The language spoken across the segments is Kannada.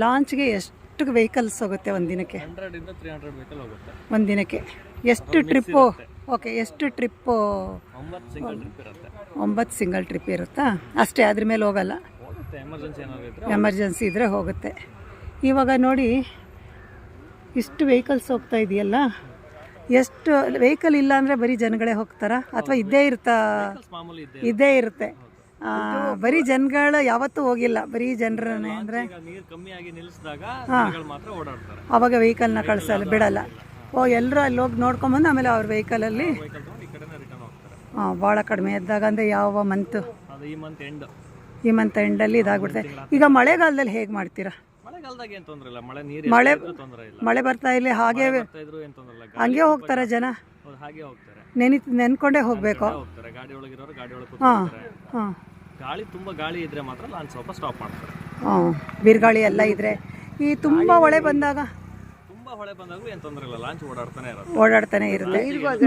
ಲಾಂಚ್ಗೆ ಎಷ್ಟು ವೆಹಿಕಲ್ಸ್ ಹೋಗುತ್ತೆ ಒಂದಿನಕ್ಕೆ? ಒಂದಿನಕ್ಕೆ. ಎಷ್ಟು ಟ್ರಿಪ್ಪು ಓಕೆ ಎಷ್ಟು ಟ್ರಿಪ್ಪು ಒಂಬತ್ತು ಸಿಂಗಲ್ ಟ್ರಿಪ್ ಇರುತ್ತೆ. ಒಂಬತ್ತು ಸಿಂಗಲ್ ಟ್ರಿಪ್ ಇರುತ್ತಾ? ಅಷ್ಟೇ ಅದ್ರ ಮೇಲೆ ಹೋಗಲ್ಲ. ಎಮರ್ಜೆನ್ಸಿ ಇದ್ದರೆ ಹೋಗುತ್ತೆ. ಇವಾಗ ನೋಡಿ ಇಷ್ಟು ವೆಹಿಕಲ್ಸ್ ಹೋಗ್ತಾ ಇದೆಯಲ್ಲ? ಎಷ್ಟು ವೆಹಿಕಲ್ ಇಲ್ಲ ಅಂದರೆ ಬರೀ ಜನಗಳೇ ಹೋಗ್ತಾರಾ? ಅಥವಾ ಇದ್ದೇ ಇರ್ತಾ ಇದ್ದೇ ಇರುತ್ತೆ. ಬರೀ ಜನಗಳು ಯಾವತ್ತೂ ಹೋಗಿಲ್ಲ. ಬರೀ ಜನರನ್ನೇ ಅಂದರೆ ನೀರು ನ ಕಳ್ಸಲ್ಲ ನಿಲ್ಲಿಸಿದಾಗ ಜನಗಳು ಮಾತ್ರ ಓಡಾಡ್ತಾರೆ. ಆವಾಗ ವೆಹಿಕಲ್ನ ಕಳಿಸಲ್ಲ ಬಿಡಲ್ಲ. ಓ ಎಲ್ಲರೂ ಅಲ್ಲಿ ಹೋಗಿ ನೋಡ್ಕೊಂಬಂದು ಆಮೇಲೆ ಅವ್ರ ವೆಹಿಕಲಲ್ಲಿ ವೆಹಿಕಲ್ ಅಲ್ಲಿ ಬಹಳ ರಿಟರ್ನ್ ಹೋಗ್ತಾರೆ. ಭಾಳ ಕಡಿಮೆ ಇದ್ದಾಗ ಅಂದರೆ ಯಾವ ಮಂತು ಈ ಮಂತ್ ಎಂಡ್ ಈ ಇದಾಗ್ಬಿಡ್ತೇವೆ ಎಂಡಲ್ಲಿ ಈಗ ಮಳೆಗಾಲದಲ್ಲಿ ಹೇಗೆ ಮಾಡ್ತೀರಾ? ಮಳೆಗಾಲದಾಗ ಏನ್ ತೊಂದ್ರೆ ಇಲ್ಲ? ಮಳೆ ನೀರು ಮಳೆ ತೊಂದರೆ ಇಲ್ಲ. ಮಳೆ ಬರ್ತಾ ಇಲ್ಲಿ ಹಾಗೆ ಬರ್ತಾ ಇದ್ರು ಏನ್ ತೊಂದ್ರೆ ಇಲ್ಲ? ಗಾಡಿ ಹಂಗೆ ಹೋಗ್ತಾರೆ ಜನ. ಹೌದು ಹಾಗೆ ಹೋಗ್ತಾರೆ. ನೆನಿ ನೆನ್ಕೊಂಡೇ ಹೋಗಬೇಕು. ಹೋಗ್ತಾರೆ. ಗಾಡಿ ಒಳಗಿರೋರು ಗಾಡಿ ಒಳಗೆ ಹಾಂ ಹಾಂ. ಗಾಳಿ ತುಂಬಾ ಗಾಳಿ ಇದ್ರೆ ಮಾತ್ರ ಲಾಂಚ್ ಸ್ವಲ್ಪ ಸ್ಟಾಪ್ ಮಾಡ್ತಾರೆ. ಹಾಂ ಬಿರುಗಾಳಿ ಎಲ್ಲ ಇದ್ರೆ. ಈ ತುಂಬ ಹೊಳೆ ಬಂದಾಗ? ತುಂಬಾ ಹೊಳೆ ಬಂದಾಗೂ ಏನ್ ತೊಂದ್ರೆ ಇಲ್ಲ ಲಾಂಚ್ ಓಡಾಡ್ತಾನೆ ಇರೋದು. ಓಡಾಡ್ತಾನೆ ಇರುತ್ತೆ.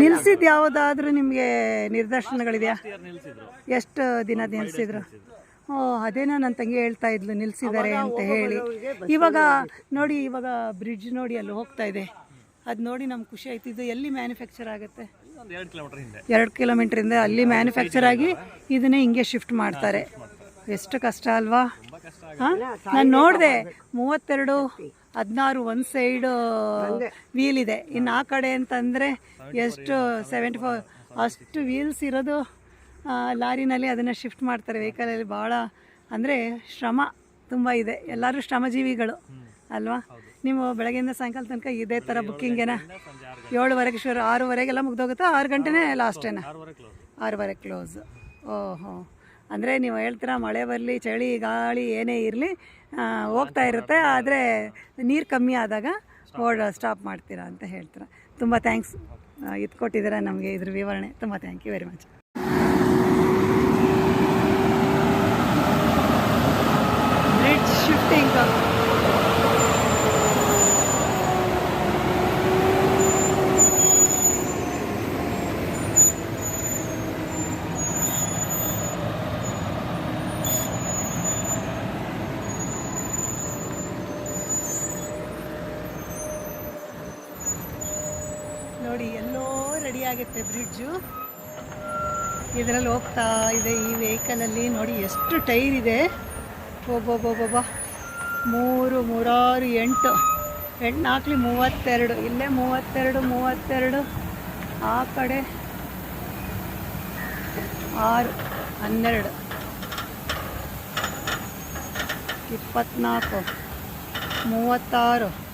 ನಿಲ್ಸಿದ್ದು ಯಾವುದಾದ್ರೂ ನಿಮಗೆ ನಿದರ್ಶನಗಳಿದೆಯಾ? ನಿಲ್ಸಿದ್ರು. ಎಷ್ಟು ದಿನ ನಿಲ್ಸಿದ್ರು. ಓ ಅದೇನೋ ನನ್ನ ತಂಗಿ ಹೇಳ್ತಾ ಇದ್ಲು ನಿಲ್ಸಿದ್ದಾರೆ ಅಂತ ಹೇಳಿ. ಇವಾಗ ನೋಡಿ ಇವಾಗ ಬ್ರಿಡ್ಜ್ ನೋಡಿ ಅಲ್ಲಿ ಹೋಗ್ತಾ ಇದೆ. ಅದು ನೋಡಿ ನಮ್ಗೆ ಖುಷಿ ಆಯ್ತು. ಇದು ಎಲ್ಲಿ ಮ್ಯಾನುಫ್ಯಾಕ್ಚರ್ ಆಗುತ್ತೆ? ಒಂದು ಎರಡು ಕಿಲೋಮೀಟರ್ ಹಿಂದೆ. ಎರಡು ಕಿಲೋಮೀಟ್ರಿಂದ ಅಲ್ಲಿ ಮ್ಯಾನುಫ್ಯಾಕ್ಚರ್ ಆಗಿ ಇದನ್ನೇ ಹಿಂಗೆ ಶಿಫ್ಟ್ ಮಾಡ್ತಾರೆ. ಎಷ್ಟು ಕಷ್ಟ ಅಲ್ವಾ? ಹಾಂ? ನಾನು ನೋಡಿದೆ ಮೂವತ್ತೆರಡು ಹದಿನಾರು ಒಂದು ಸೈಡು ವೀಲ್ ಇದೆ. ಇನ್ನು ಆ ಕಡೆ ಅಂತಂದರೆ ಎಷ್ಟು ಸೆವೆಂಟಿ ಫೋರ್ ಅಷ್ಟು ವೀಲ್ಸ್ ಇರೋದು. ಲಾರಿನಲ್ಲಿ ಅದನ್ನು ಶಿಫ್ಟ್ ಮಾಡ್ತಾರೆ. ವೆಹಿಕಲಲ್ಲಿ ಭಾಳ ಅಂದರೆ ಶ್ರಮ ತುಂಬ ಇದೆ. ಎಲ್ಲರೂ ಶ್ರಮಜೀವಿಗಳು ಅಲ್ವಾ? ನೀವು ಬೆಳಗ್ಗೆಯಿಂದ ಸಾಯಂಕಾಲ ತನಕ ಇದೇ ಥರ ಬುಕ್ಕಿಂಗೇನ ಏಳುವರೆಗೆ ಶುರು ಆರೂವರೆಗೆಲ್ಲ ಮುಗ್ದೋಗುತ್ತಾ ಆರು ಗಂಟೆನೇ ಲಾಸ್ಟೇನಾ ಆರೂವರೆ ಕ್ಲೋಸ್ ಆರೂವರೆ ಕ್ಲೋಸ್ ಓಹೋ. ಅಂದರೆ ನೀವು ಹೇಳ್ತೀರಾ ಮಳೆ ಬರಲಿ ಚಳಿ ಗಾಳಿ ಏನೇ ಇರಲಿ ಹೋಗ್ತಾ ಇರುತ್ತೆ ಆದರೆ ನೀರು ಕಮ್ಮಿ ಆದಾಗ ಓಡ ಸ್ಟಾಪ್ ಮಾಡ್ತೀರಾ ಅಂತ ಹೇಳ್ತೀರಾ. ತುಂಬ ಥ್ಯಾಂಕ್ಸ್ ಇದು ಕೊಟ್ಟಿದ್ದೀರಾ ನಮಗೆ ಇದ್ರ ವಿವರಣೆ. ತುಂಬ thank you very much bridge shifting ನೋಡಿ, ಎಲ್ಲೋ ರೆಡಿ ಆಗುತ್ತೆ ಬ್ರಿಡ್ಜು ಇದರಲ್ಲಿ ಹೋಗ್ತಾ ಇದೆ ಈ ವೆಹಿಕಲಲ್ಲಿ ನೋಡಿ, ಎಷ್ಟು ಟೈರ್ ಇದೆ. ಒಬ್ಬೊಬ್ಬೊಬ್ಬೊಬ್ಬ. ಮೂರು, ಮೂರಾರು, ಎಂಟು. ಎಂಟು ನಾಲ್ಕಲಿ ಮೂವತ್ತೆರಡು. ಇಲ್ಲೇ ಮೂವತ್ತೆರಡು ಮೂವತ್ತೆರಡು. ಆ ಕಡೆ ಆರು, ಹನ್ನೆರಡು. ಇಪ್ಪತ್ನಾಲ್ಕು, ಮೂವತ್ತಾರು.